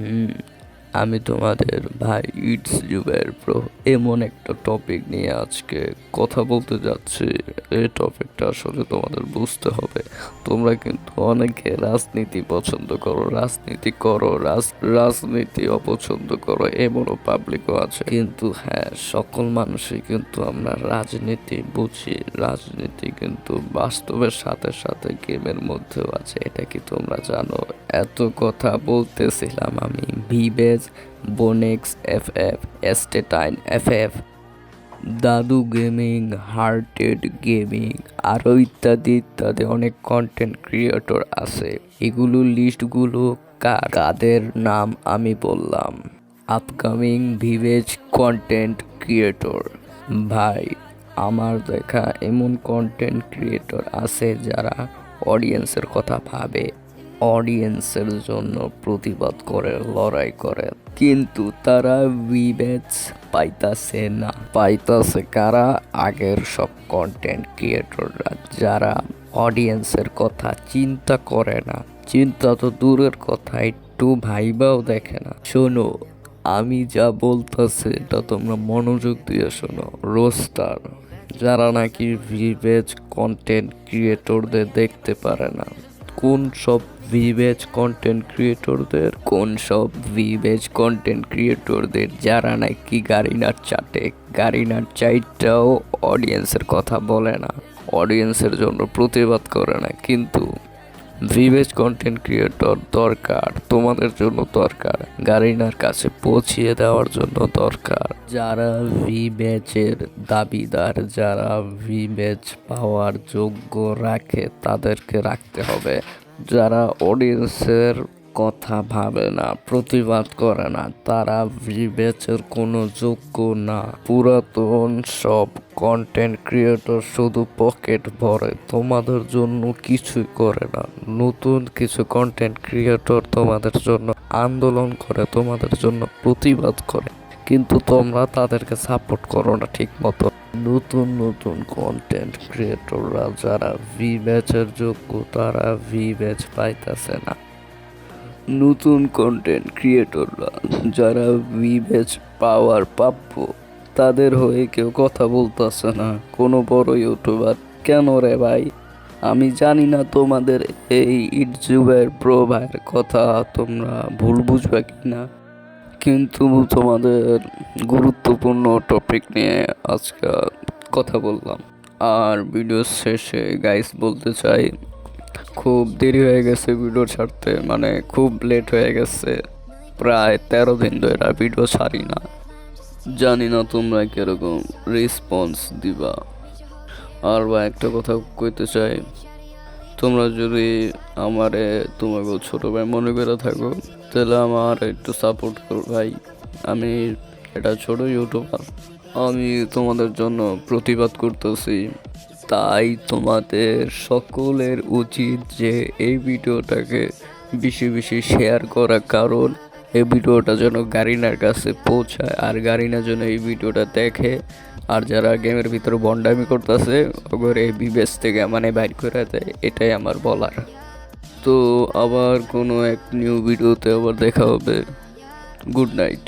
うん。আমি তোমাদের ভাই it's Zuber pro এমন একটা টপিক নিয়ে আজকে কথা বলতে যাচ্ছি। এই টপিকটা আসলে তোমাদের বুঝতে হবে। তোমরা কিন্তু অনেকে রাজনীতি পছন্দ করো, রাজনীতি করো, রাজ- রাজনীতি অপছন্দ করো, এমনও পাবলিকও আছে। কিন্তু হ্যাঁ সকল মানুষই কিন্তু আমরা রাজনীতি বুঝি। রাজনীতি কিন্তু বাস্তবের সাথে সাথে গেমের মধ্যেও আছে, এটা কি তোমরা জানো? এত কথা বলতেছিলাম আমি ভিবেজ বোনেক্স এফ এফ এস্টেটাইন এফ এফ দাদু গেমিং, হার্টেড গেমিং, আরও ইত্যাদি ইত্যাদি অনেক কন্টেন্ট ক্রিয়েটর আছে। এগুলো লিস্টগুলো কাদের নাম আমি বললাম। আপকামিং ভিভেজ কন্টেন্ট ক্রিয়েটর ভাই, আমার দেখা এমন কন্টেন্ট ক্রিয়েটর আছে যারা অডিয়েন্সের কথা ভাবে। অডিয়েন্সের জন্য প্রতিবাদ করে, লড়াই করে। কিন্তু তারা বিবেচ পাইতাছে না। পাইতাছে কারা? আগের সব কন্টেন্ট ক্রিয়েটররা যারা অডিয়েন্সের কথা চিন্তা করে না। চিন্তা তো দূরের কথা, একটু ভাইবাও দেখে না। শোনো, আমি যা বলতেছি, এটা তোমরা মনোযোগ দিয়ে শোনো। রোস্টার, যারা নাকি ভিভেজ কন্টেন্ট ক্রিয়েটরদের দেখতে পারে না। কোন সব ভিভেজ কন্টেন্ট ক্রিয়েটরদের কোন সব ভিভেজ কন্টেন্ট ক্রিয়েটরদের যারা নাকি গাড়িনার চাটে, গাড়িনার চাইটাও অডিয়েন্সের কথা বলে না। অডিয়েন্সের জন্য প্রতিবাদ করে না, কিন্তু ভিভেজ কন্টেন্ট ক্রিয়েটর দরকার, তোমাদের জন্য দরকার। গারিনার কাছে পৌঁছিয়ে দেওয়ার জন্য দরকার। যারা ভি ভিভেজের দাবিদার, যারা ভি ভিভেজ পাওয়ার যোগ্য রাখে, তাদেরকে রাখতে হবে। যারা অডিয়েন্সের কথা ভাবে না, প্রতিবাদ করে না। তারা ভিভেজের কোনো যোগ্য না। পুরাতন সব কন্টেন্ট ক্রিয়েটর শুধু পকেট ভরে, তোমাদের জন্য কিছুই করে না। নতুন কিছু কন্টেন্ট ক্রিয়েটর তোমাদের জন্য আন্দোলন করে, তোমাদের জন্য প্রতিবাদ করে। কিন্তু তোমরা তাদেরকে সাপোর্ট করো না ঠিক মতো নতুন নতুন কন্টেন্ট ক্রিয়েটররা যারা ভি ব্যাচের যোগ্য, তারা ভি ব্যাচ পাইতেছে না। নতুন কন্টেন্ট ক্রিয়েটররা যারা ভি ব্যাচ পাওয়ার প্রাপ্য তাদের হয়ে কেউ কথা বলতেছে না, কোনো বড় ইউটিউবার কেন রে ভাই? আমি জানি না তোমাদের এই ইটজুবের প্রো ভাইয়ের কথা তোমরা ভুল বুঝবে কি না কিন্তু তোমাদের গুরুত্বপূর্ণ টপিক নিয়ে আজকে কথা বললাম। আর ভিডিও শেষে গাইস বলতে চাই খুব দেরি হয়ে গেছে ভিডিও ছাড়তে মানে খুব লেট হয়ে গেছে। প্রায় তেরো দিন ধরে ভিডিও ছাড়ি না। জানি না তোমরা কীরকম রেসপন্স দিবা। আর বা একটা কথা কইতে চাই। তোমরা যদি আমারে, তোমাকে ছোটো ভাই মনে করে থাকো, তাহলে আমার একটু সাপোর্ট করো ভাই। আমি এটা ছোট ইউটিউবার আমি তোমাদের জন্য প্রতিবাদ করতেছি। তাই তোমাদের সকলের উচিত যে এই ভিডিওটাকে বেশি বেশি শেয়ার করা। কারণ এই ভিডিওটা যেন গারিনার কাছে পৌঁছায় আর গারিনা যেন এই ভিডিওটা দেখে। আর যারা গেমের ভিতরে বন্ডামি করতেছে ওগর বিবেচ থেকে মানে বাইর করে দেয়, এটাই আমার বলার। তো আবার কোনো এক নিউ ভিডিওতে আবার দেখা হবে। Good night